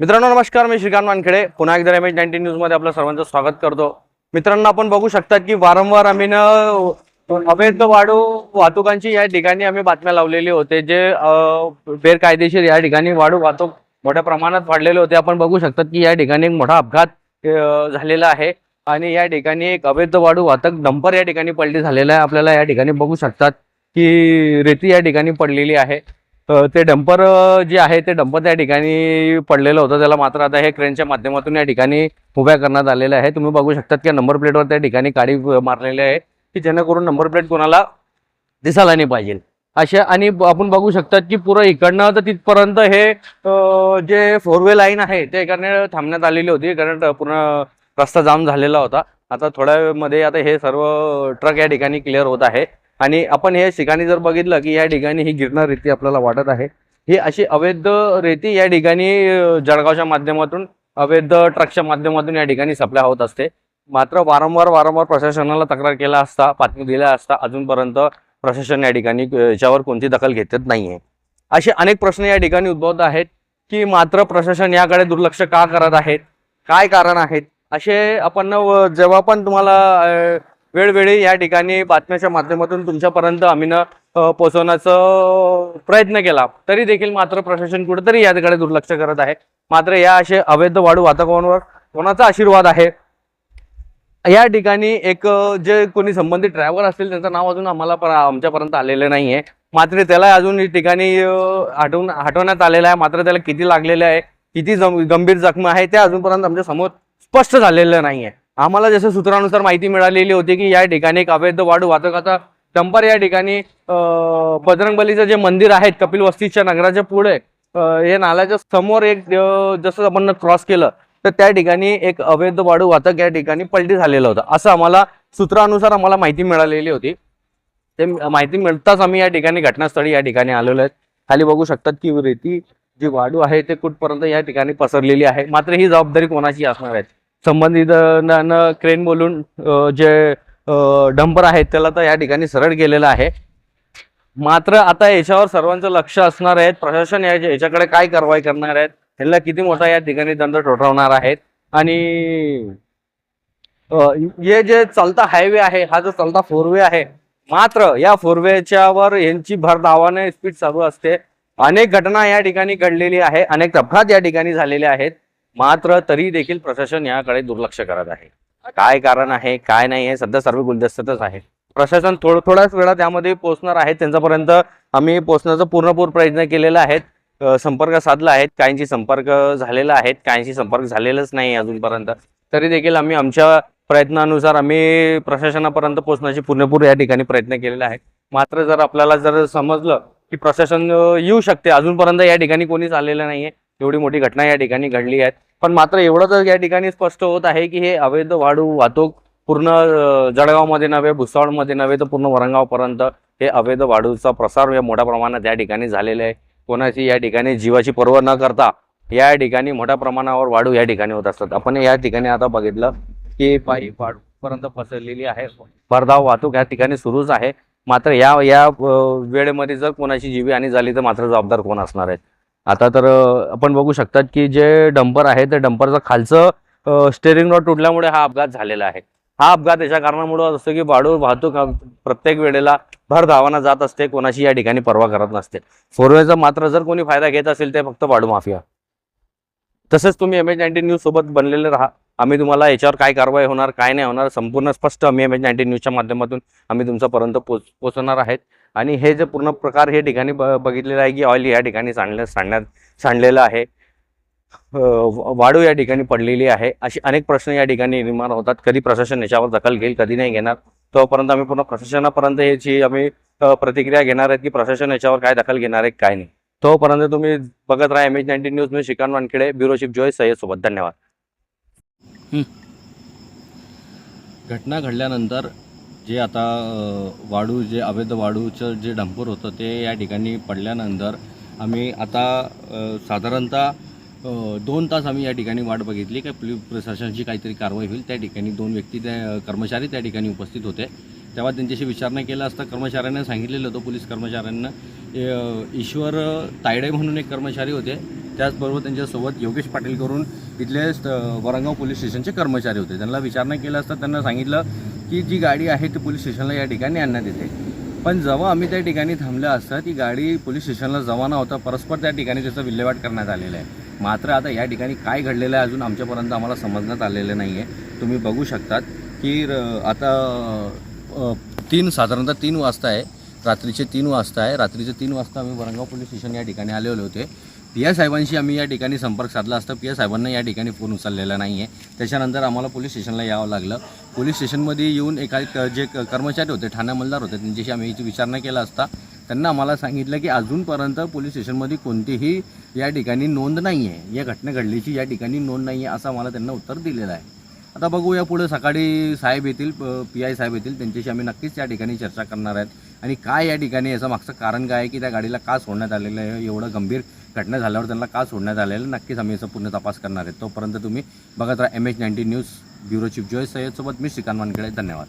मित्रांनो नमस्कार. मी श्रीकांत वानखेडे पुन्हा एकदा एम एच नाईन्टीन न्यूजमध्ये आपलं सर्वांचं स्वागत करतो. मित्रांनो आपण बघू शकतात की वारंवार आम्ही न अवैध वाढू वाहतुकांची या ठिकाणी आम्ही बातम्या लावलेली होते जे बेरकायदेशीर या ठिकाणी वाढू वाहतूक मोठ्या प्रमाणात वाढलेले होते. आपण बघू शकतात की या ठिकाणी एक मोठा अपघात झालेला आहे आणि या ठिकाणी एक अवैध वाढू वाहतूक डंपर या ठिकाणी पलटी झालेला आहे. आपल्याला या ठिकाणी बघू शकतात की रेती या ठिकाणी पडलेली आहे. ते डंपर जे आहे ते डंपर त्या ठिकाणी पडलेलं होतं. त्याला मात्र आता हे क्रेनच्या माध्यमातून या ठिकाणी उभ्या करण्यात आलेलं आहे. तुम्ही बघू शकतात की नंबर प्लेटवर त्या ठिकाणी काडी मारलेली आहे की जेणेकरून नंबर प्लेट कोणाला दिसायला नाही पाहिजे. अशा आणि आपण बघू शकतात की पुरं इकडनं तर तिथपर्यंत हे जे फोर वे लाईन आहे ते इकडनं थांबण्यात आलेली होती. कारण पूर्ण रस्ता जाम झालेला होता. आता थोड्या वेळमध्ये आता हे सर्व ट्रक या ठिकाणी क्लिअर होत आहे. आणि आपण हे ठिकाणी जर बघितलं की या ठिकाणी ही गिरणार रेती आपल्याला वाटत आहे. ही अशी अवैध रेती या ठिकाणी जळगावच्या माध्यमातून अवैध ट्रकच्या माध्यमातून या ठिकाणी सप्लाय होत असते. मात्र वारंवार वारंवार प्रशासनाला तक्रार केला असता बातमी दिल्या असता अजूनपर्यंत प्रशासन या ठिकाणी याच्यावर कोणती दखल घेतत नाहीये. असे अनेक प्रश्न या ठिकाणी उद्भवत आहेत की मात्र प्रशासन याकडे दुर्लक्ष का करत आहेत? काय कारण आहेत? असे आपण जेव्हा पण तुम्हाला वेळोवेळी या ठिकाणी बातम्याच्या माध्यमातून तुमच्यापर्यंत आम्ही न पोहोचवण्याचा प्रयत्न केला. तरी देखील मात्र प्रशासन कुठेतरी याकडे दुर्लक्ष करत आहे. मात्र या असे अवैध वाढू वातावरणावर कोणाचा आशीर्वाद आहे? या ठिकाणी एक जे कोणी संबंधित ड्रायव्हर असतील त्यांचं नाव अजून आम्हाला आमच्यापर्यंत आलेलं नाही आहे मात्र त्याला अजून या ठिकाणी हटवून हटवण्यात आलेलं आहे. मात्र त्याला किती लागलेलं आहे किती जम- गंभीर जखम आहे ते अजूनपर्यंत आमच्यासमोर स्पष्ट झालेलं नाही आहे आम्हाला जसं सूत्रानुसार माहिती मिळालेली होती की या ठिकाणी एक अवैध वाढू वाहतुकाचा डंपर या ठिकाणी बजरंगबलीचं जे मंदिर आहे कपिल वस्तीच्या नगराच्या पुढे हे नाल्याच्या समोर एक जसं आपण क्रॉस केलं तर त्या ठिकाणी एक अवैध वाढू वाहतूक या ठिकाणी पलटी झालेलं होतं. असं आम्हाला सूत्रानुसार आम्हाला माहिती मिळालेली होती. ते माहिती मिळताच आम्ही या ठिकाणी घटनास्थळी या ठिकाणी आलेलो आहेत खाली बघू शकतात की रेती जी वाढू आहे ते कुठपर्यंत या ठिकाणी पसरलेली आहे. मात्र ही जबाबदारी कोणाची असणार आहे? संबंधित क्रेन बोलून जे डंपर आहेत त्याला तर या ठिकाणी सरळ गेलेलं आहे. मात्र आता याच्यावर सर्वांचं लक्ष असणार आहे. प्रशासन याच्याकडे काय कारवाई करणार आहेत ह्याला किती मोठा या ठिकाणी दंड ठोठावणार आहेत. आणि हे जे चालता हायवे आहे हा जो चालता फोरवे आहे मात्र या फोरवेच्यावर यांची भर धावाने स्पीड चालू असते. अनेक घटना या ठिकाणी घडलेली आहे अनेक अपघात या ठिकाणी झालेले आहेत. मात्र तरी देखील प्रशासन याकडे दुर्लक्ष करत आहे. काय कारण आहे काय नाही हे सध्या सर्व गुलदस्त्यातच आहे. प्रशासन थोडं थोड्याच वेळा त्यामध्ये पोहोचणार आहे. त्यांच्यापर्यंत आम्ही पोहोचण्याचा पूर्णपूर प्रयत्न केलेला आहे संपर्क साधला आहेत. काहींशी संपर्क झालेला आहेत. काहींशी संपर्क झालेलाच नाही अजूनपर्यंत. तरी देखील आम्ही आमच्या प्रयत्नानुसार आम्ही प्रशासनापर्यंत पोहोचण्याची पूर्णपूर या ठिकाणी प्रयत्न केलेला आहे. मात्र जर आपल्याला जर समजलं की प्रशासन येऊ शकते. अजूनपर्यंत या ठिकाणी कोणीच आलेलं नाहीये. एवढी मोठी घटना या ठिकाणी घडली आहे. पण मात्र एवढं तर या ठिकाणी स्पष्ट होत आहे की हे अवैध वाढू वाहतूक पूर्ण जळगावमध्ये नव्हे भुसावळमध्ये नव्हे तर पूर्ण वरंगावपर्यंत हे अवैध वाढूचा प्रसार मोठ्या प्रमाणात या ठिकाणी झालेला आहे. कोणाची या ठिकाणी जीवाची पर्वा न करता या ठिकाणी मोठ्या प्रमाणावर वाढू या ठिकाणी होत असतात. आपण या ठिकाणी आता बघितलं की पायी वाढूपर्यंत पसरलेली आहे. भरधाव वाहतूक या ठिकाणी सुरूच आहे. मात्र या या वेळेमध्ये जर कोणाची जीवी आणि झाली तर मात्र जबाबदार कोण असणार आहे? आता तर आपण बघू शकतात की जे डंपर आहे ते डंपरचं खालचं स्टेरिंग रॉड तुटल्यामुळे हा अपघात झालेला आहे. हा अपघात याच्या कारणामुळे असतो की वाढू वाहतूक प्रत्येक वेळेला भर धावाना जात असते कोणाशी या ठिकाणी पर्वा करत नसते. फोरवेचा मात्र जर कोणी फायदा घेत असेल ते फक्त वाढू माफिया. तसेच तुम्ही एम एच नाईन्टी न्यूज सोबत बनलेले राहा. आम्ही तुम्हाला याच्यावर काय कारवाई होणार काय नाही होणार संपूर्ण स्पष्ट आम्ही एम एच नाईन्टी न्यूजच्या माध्यमातून आम्ही तुमच्यापर्यंत पोच पोचवणार आहेत. आणि हे जे पूर्ण प्रकार हे ठिकाणी ब बघितलेलं आहे की ऑइल या ठिकाणी सांडलं सांडण्यात सांडलेलं आहे. वाढू या ठिकाणी पडलेली आहे. अशी अनेक प्रश्न या ठिकाणी निर्माण होतात. कधी प्रशासन याच्यावर दखल घेईल कधी नाही घेणार. तोपर्यंत आम्ही पूर्ण प्रशासनापर्यंत याची आम्ही प्रतिक्रिया घेणार आहेत की प्रशासन याच्यावर काय दखल घेणार आहे काय नाही. तोपर्यंत तुम्ही बघत राहा एम एच नाईन्टीन न्यूज. मी श्रीकांत वानखेडे ब्युरो चीफ जॉय सय्यद सोबत. धन्यवाद. घटना घडल्यानंतर जे आता वाळू जे अवैध वाळूचं जे डंपर होतं ते या ठिकाणी पडल्यानंतर आम्ही आता साधारणतः दोन तास आम्ही या ठिकाणी वाट बघितली. काय पोलीस प्रशासनाची काहीतरी कारवाई होईल त्या ठिकाणी दोन व्यक्ती त्या कर्मचारी त्या ठिकाणी उपस्थित होते. तेव्हा त्यांच्याशी विचारणा केला असता कर्मचाऱ्यांना सांगितलेलं होतं पोलीस कर्मचाऱ्यांना ईश्वर तायडे म्हणून एक कर्मचारी होते. त्याचबरोबर त्यांच्यासोबत योगेश पाटील करून इथले वरंगाव पोलीस स्टेशनचे कर्मचारी होते. त्यांना विचारणा केला असता त्यांना सांगितलं की जी गाडी आहे ती पोलीस स्टेशनला या ठिकाणी आणण्यात येते. पण जेव्हा आम्ही त्या ठिकाणी थांबलं असता ती गाडी पोलीस स्टेशनला जवाना होता परस्पर त्या ठिकाणी त्याचा विल्हेवाट करण्यात आलेला आहे. मात्र आता या ठिकाणी काय घडलेलं आहे अजून आमच्यापर्यंत आम्हाला समजण्यात आलेलं नाही आहे तुम्ही बघू शकतात की र- आता तीन साधारणतः तीन वाजता आहे. रात्रीचे तीन वाजता आहे. रात्रीचे तीन वाजता आम्ही वरंगाव पोलीस स्टेशन या ठिकाणी आलेले होते. पी आय साहेबांशी आम्ही या ठिकाणी संपर्क साधला असता. पी आय साहेबांना या ठिकाणी फोन उचललेला नाही आहे त्याच्यानंतर आम्हाला पोलीस स्टेशनला यावं लागलं. पोलीस स्टेशनमध्ये येऊन एका क- जे क- कर्मचारी होते ठाणे होते त्यांच्याशी आम्ही याची विचारणा केला असता. त्यांना आम्हाला सांगितलं की अजूनपर्यंत पोलीस स्टेशनमध्ये कोणतीही या ठिकाणी नोंद नाही आहे या घटना घडलीची या ठिकाणी नोंद नाही आहे असं आम्हाला त्यांना उत्तर दिलेलं आहे. आता बघूया पुढे सकाळी साहेब येतील पी आय साहेब येतील त्यांच्याशी आम्ही नक्कीच या ठिकाणी चर्चा करणार आहेत. आणि काय या ठिकाणी याचं मागचं कारण काय आहे की त्या गाडीला का सोडण्यात आलेलं आहे? एवढं गंभीर घटना झाल्यावर त्यांना का सोडण्यात आलेलं आहे? नक्कीच आम्ही याचा पूर्ण तपास करणार आहे. तोपर्यंत तुम्ही बघत राहा M H ninety news bureau chief Joy सय्यदसोबत मी श्रीकांत वानखेडे. धन्यवाद.